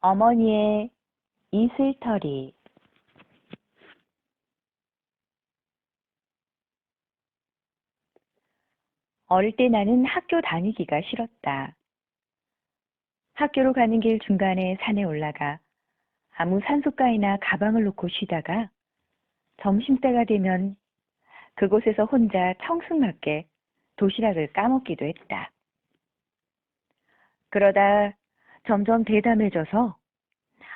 어머니의 이슬털이 어릴 때 나는 학교 다니기가 싫었다. 학교로 가는 길 중간에 산에 올라가 아무 산소가에나 가방을 놓고 쉬다가 점심때가 되면 그곳에서 혼자 청승맞게 도시락을 까먹기도 했다. 그러다 점점 대담해져서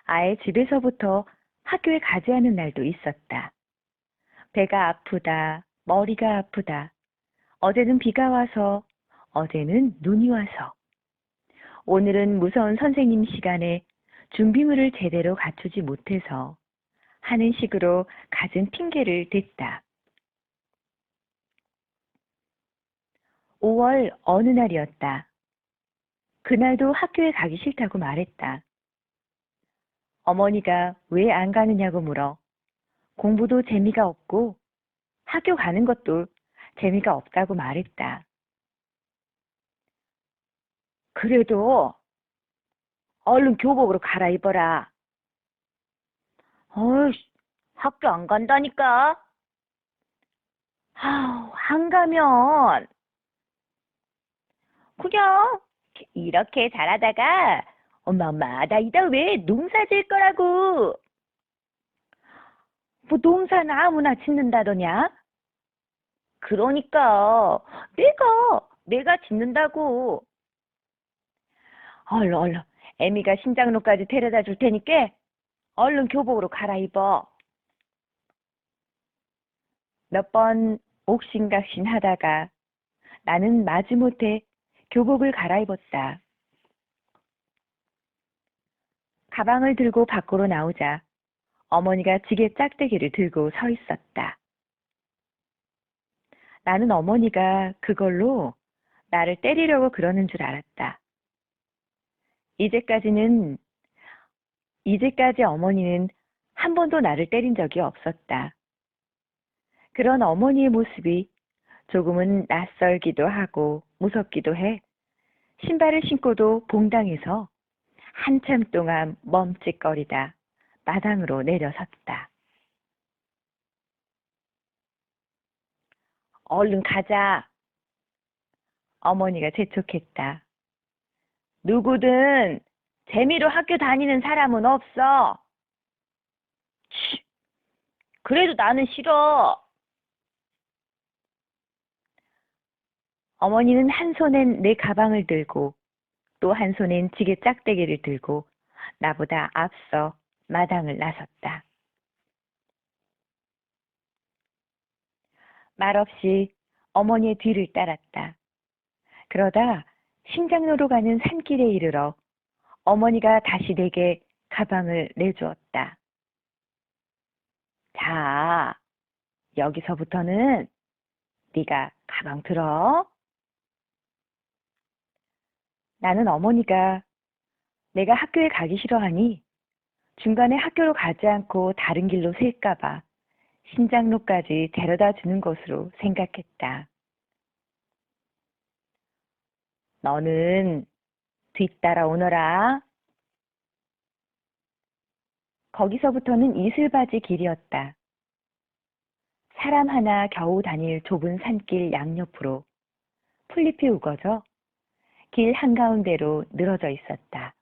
아예 집에서부터 학교에 가지 않은 날도 있었다. 배가 아프다, 머리가 아프다. 어제는 비가 와서, 어제는 눈이 와서. 오늘은 무서운 선생님 시간에 준비물을 제대로 갖추지 못해서 하는 식으로 갖은 핑계를 댔다. 5월 어느 날이었다. 그날도 학교에 가기 싫다고 말했다. 어머니가 왜 안 가느냐고 물어 공부도 재미가 없고 학교 가는 것도 재미가 없다고 말했다. 그래도 얼른 교복으로 갈아입어라. 어이씨, 학교 안 간다니까. 아우, 안 가면. 그냥 이렇게 잘하다가 엄마 엄마 나 이따 왜 농사 질 거라고. 뭐 농사는 아무나 짓는다더냐? 그러니까 내가 내가 짓는다고. 얼른 얼른 애미가 신장로까지 데려다 줄 테니까 얼른 교복으로 갈아입어. 몇 번 옥신각신 하다가 나는 마지못해 교복을 갈아입었다. 가방을 들고 밖으로 나오자 어머니가 지게 짝대기를 들고 서 있었다. 나는 어머니가 그걸로 나를 때리려고 그러는 줄 알았다. 이제까지는, 이제까지 어머니는 한 번도 나를 때린 적이 없었다. 그런 어머니의 모습이 조금은 낯설기도 하고 무섭기도 해 신발을 신고도 봉당에서 한참 동안 멈칫거리다 마당으로 내려섰다. 얼른 가자. 어머니가 재촉했다. 누구든 재미로 학교 다니는 사람은 없어. 치, 그래도 나는 싫어. 어머니는 한 손엔 내 가방을 들고 또 한 손엔 지게 짝대기를 들고 나보다 앞서 마당을 나섰다. 말없이 어머니의 뒤를 따랐다. 그러다 신장로로 가는 산길에 이르러 어머니가 다시 내게 가방을 내주었다. 자, 여기서부터는 네가 가방 들어. 나는 어머니가 내가 학교에 가기 싫어하니 중간에 학교로 가지 않고 다른 길로 셀까봐 신장로까지 데려다 주는 것으로 생각했다. 너는 뒤따라 오너라. 거기서부터는 이슬바지 길이었다. 사람 하나 겨우 다닐 좁은 산길 양옆으로 풀잎이 우거져 길 한가운데로 늘어져 있었다.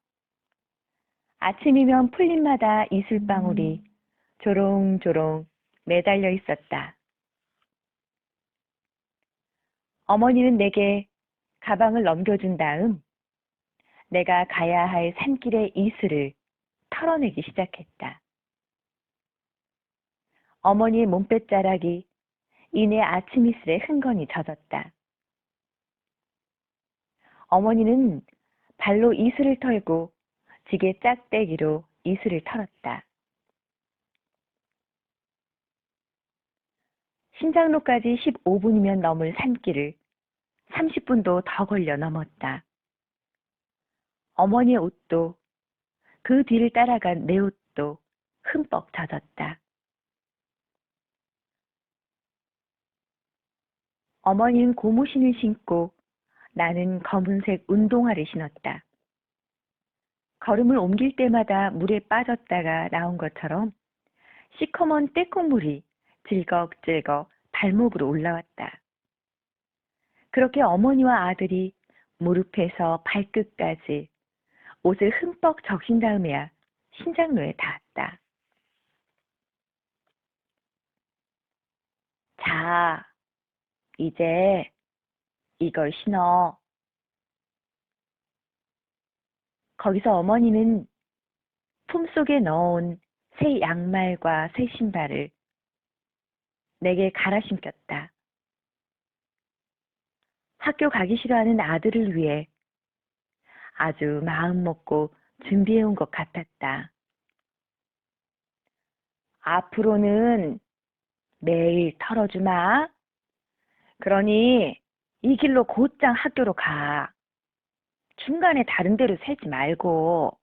아침이면 풀잎마다 이슬방울이 조롱조롱 매달려 있었다. 어머니는 내게 가방을 넘겨준 다음 내가 가야 할 산길의 이슬을 털어내기 시작했다. 어머니의 몸빼자락이 이내 아침 이슬에 흥건히 젖었다. 어머니는 발로 이슬을 털고 지게 짝대기로 이슬을 털었다. 신장로까지 15분이면 넘을 산길을 30분도 더 걸려 넘었다. 어머니의 옷도 그 뒤를 따라간 내 옷도 흠뻑 젖었다. 어머니는 고무신을 신고 나는 검은색 운동화를 신었다. 걸음을 옮길 때마다 물에 빠졌다가 나온 것처럼 시커먼 떼국물이 질걱질걱 발목으로 올라왔다. 그렇게 어머니와 아들이 무릎에서 발끝까지 옷을 흠뻑 적신 다음에야 신장로에 닿았다. 자, 이제 이걸 신어. 거기서 어머니는 품속에 넣어온 새 양말과 새 신발을 내게 갈아 신겼다. 학교 가기 싫어하는 아들을 위해 아주 마음 먹고 준비해온 것 같았다. 앞으로는 매일 털어주마. 그러니 이 길로 곧장 학교로 가. 중간에 다른 데로 새지 말고.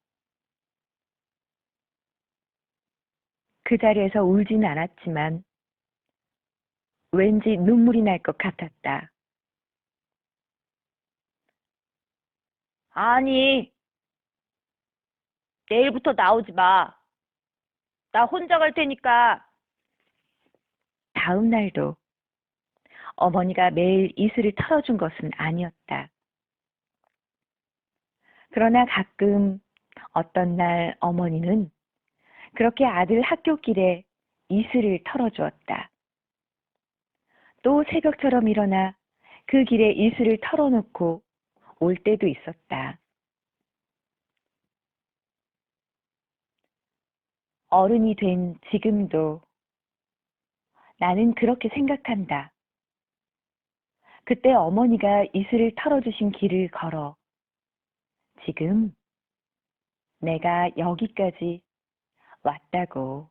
그 자리에서 울지는 않았지만 왠지 눈물이 날 것 같았다. 아니, 내일부터 나오지 마. 나 혼자 갈 테니까. 다음 날도 어머니가 매일 이슬을 털어준 것은 아니었다. 그러나 가끔 어떤 날 어머니는 그렇게 아들 학교 길에 이슬을 털어주었다. 또 새벽처럼 일어나 그 길에 이슬을 털어놓고 올 때도 있었다. 어른이 된 지금도 나는 그렇게 생각한다. 그때 어머니가 이슬을 털어주신 길을 걸어 지금 내가 여기까지 왔다고.